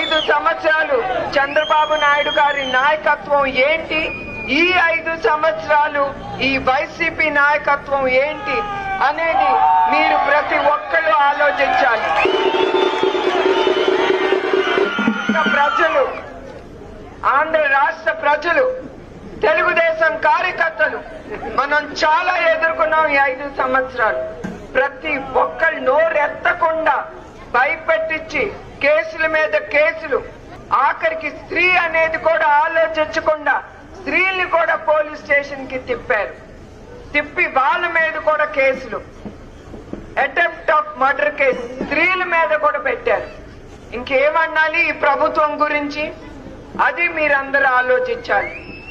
ఐదు సంవత్సరాలు చంద్రబాబు నాయుడు గారి నాయకత్వం ఏంటి? ఈ ఐదు సంవత్సరాలు ఈ వైసీపీ నాయకత్వం ఏంటి అనేది మీరు ప్రతి ఒక్కళ్ళు ఆలోచించాలి. ప్రజలు ఆంధ్ర రాష్ట్ర ప్రజలు తెలుగుదేశం కార్యకర్తలు మనం చాలా ఎదుర్కొన్నాం ఈ ఐదు సంవత్సరాలు. ప్రతి ఒక్కరు నోరెత్తకుండా కట్టించి కేసుల మీద కేసులు. ఆఖరికి స్త్రీ అనేది కూడా ఆలోచించకుండా స్త్రీల్ని కూడా పోలీస్ స్టేషన్కి తిప్పారు. తిప్పి వాళ్ళ మీద కూడా కేసులు. అటెంప్ట్ ఆఫ్ మర్డర్ కేసు స్త్రీల మీద కూడా పెట్టారు. ఇంకేమన్నాలి ఈ ప్రభుత్వం గురించి? అది మీరందరూ ఆలోచించాలి.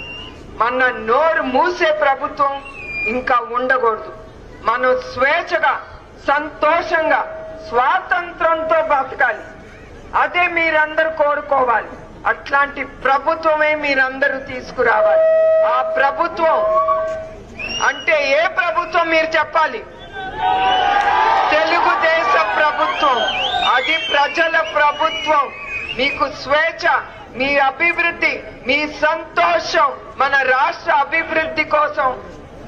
మన నోరు మూసే ప్రభుత్వం ఇంకా ఉండకూడదు. మనం స్వేచ్ఛగా సంతోషంగా స్వాతంత్రంతో బతకాలి అదే మీరందరూ కోరుకోవాలి. అట్లాంటి ప్రభుత్వమే మీరందరూ తీసుకురావాలి. ఆ ప్రభుత్వం అంటే ఏ ప్రభుత్వం మీరు చెప్పాలి? తెలుగుదేశ ప్రభుత్వం. అది ప్రజల ప్రభుత్వం. మీకు స్వేచ్ఛ మీ అభివృద్ధి మీ సంతోషం మన రాష్ట్ర అభివృద్ధి కోసం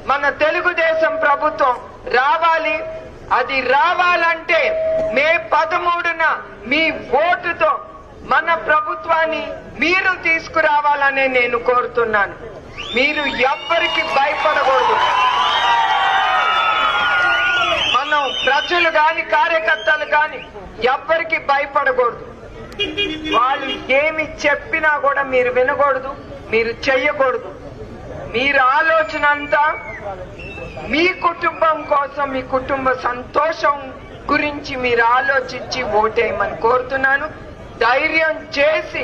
మన తెలుగుదేశం ప్రభుత్వం రావాలి. అది రావాలంటే మే పదమూడున మీ ఓటుతో మన ప్రభుత్వాన్ని మీరు తీసుకురావాలని నేను కోరుతున్నాను. మీరు ఎవ్వరికి భయపడకూడదు. మనం ప్రజలు కాని కార్యకర్తలు కాని ఎవ్వరికి భయపడకూడదు. వాళ్ళు ఏమి చెప్పినా కూడా మీరు వినకూడదు మీరు చెయ్యకూడదు. మీరు ఆలోచన అంతా మీ కుటుంబం కోసం మీ కుటుంబ సంతోషం గురించి మీరు ఆలోచించి ఓటేయమని కోరుతున్నాను. ధైర్యం చేసి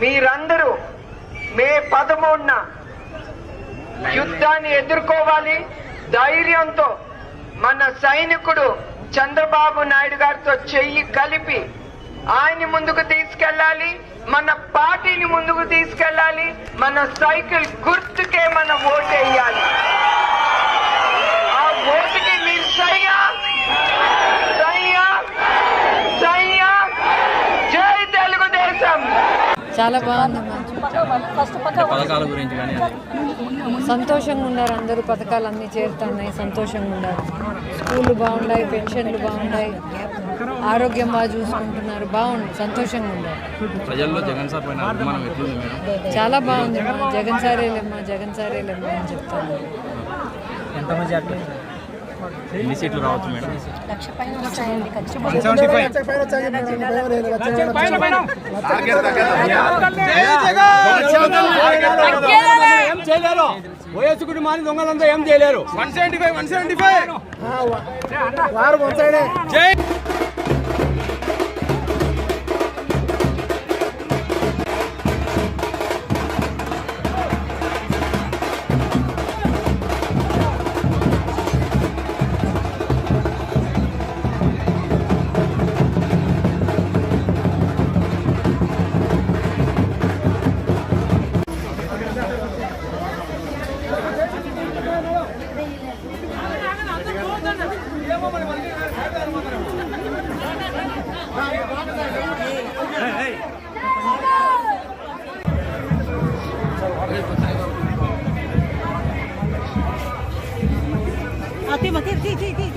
మీరందరూ మే పదమూడున యుద్ధాన్ని ఎదుర్కోవాలి. ధైర్యంతో మన సైనికుడు చంద్రబాబు నాయుడు గారితో చెయ్యి కలిపి ఆయన్ని ముందుకు తీసుకెళ్ళాలి. మన పార్టీని ముందుకు తీసుకెళ్ళాలి. మన సైకిల్ గుర్తుకే మన ఓటేయాలి ఆ ఓటుకి మీరు సయ్యా సయ్యా సయ్యా జై తెలుగుదేశం చాలా బాగుందమ్మా పథకాల గురించి కానీ సంతోషంగా ఉన్నారు అందరూ పథకాలు అన్నీ చేరుతున్నాయి సంతోషంగా ఉన్నారు. స్కూళ్ళు బాగున్నాయి పెన్షన్లు బాగున్నాయి ఆరోగ్యం బాగా చూసుకుంటున్నారు బాగుంది సంతోషంగా ఉన్నారు. ప్రజల్లో జగన్ సార్ పైన అభిమానం ఎట్లుంది మేడం? చాలా బాగుంది అమ్మా జగన్ సారేలేమ్మా జగన్ సారేలేమ్మా అని చెప్తాను. ఎన్ని సీట్లు రావచ్చు మేడం ఏం చేయలేరు వైఎస్ కుటుంబాన్ని దొంగలంతా ఏం చేయలేరు one seventy five one seventy five జై मत दी दी दी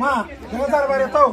మా జగన్సార్ గారు ఎత్తావు